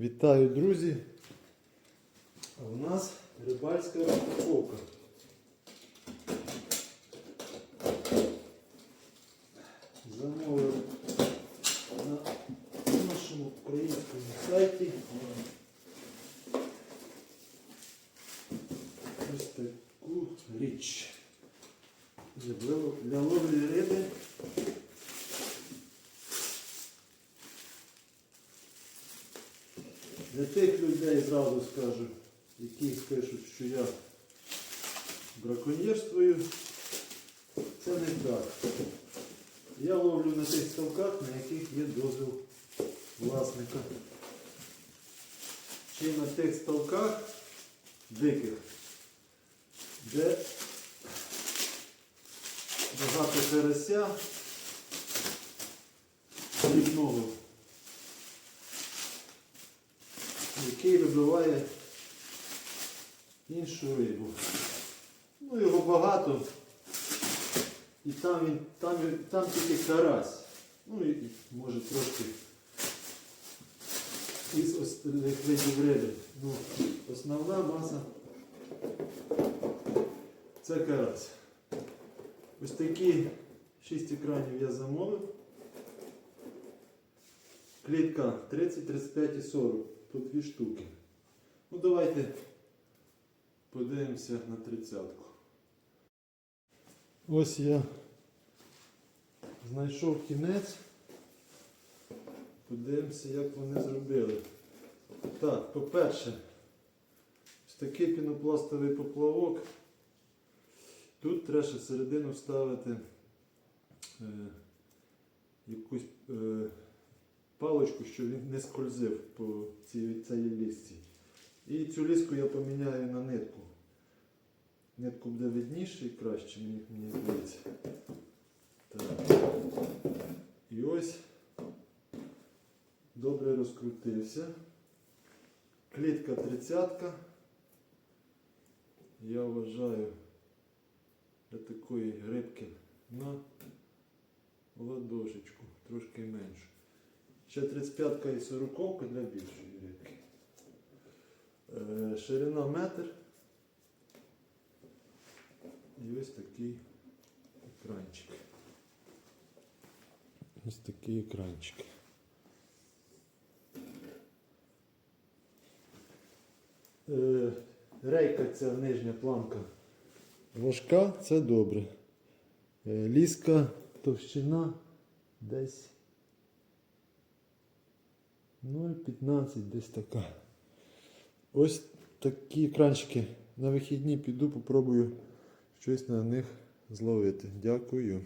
Вітаю, друзі! А у нас рибальська розпаковка. Замовив на нашому українському сайті. Ось таку річ. Для ловлі риби. Для тих людей зразу скажу, які пишуть, що я браконьєрствую, це не так. Я ловлю на тих ставках, на яких є дозвіл власника. Чи на тих ставках диких, де багато карася, дрібного який вибиває іншу рибу. Ну, його багато. І там він, там, там тільки карась. Ну і може трошки із остальних видів риби. Ну, основна маса це карась. Ось такі 6 екранів я замовив. Клітка 30, 35 і 40 по дві штуки. Ну давайте подивимося на тридцятку. Ось я знайшов кінець. Подивимося, як вони зробили. Так, по-перше, ось такий пінопластовий поплавок. Тут треба середину вставити е, якусь е, паличку, щоб він не скользив по цій, цій лісці. І цю ліску я поміняю на нитку. Нитку буде видніше і краще, мені, мені здається. Так. І ось добре розкрутився. Клітка 30. Я вважаю для такої грибки на ладошечку, трошки меншу. Ще 35 і 40 для більшої рибки. Е, ширина метр. І ось такий екранчик. Ось такий екранчик. Е, рейка ця нижня планка важка, це добре. Е, ліска товщина десь 0,15 десь така. Ось такі екранчики. На вихідні піду, попробую щось на них зловити. Дякую.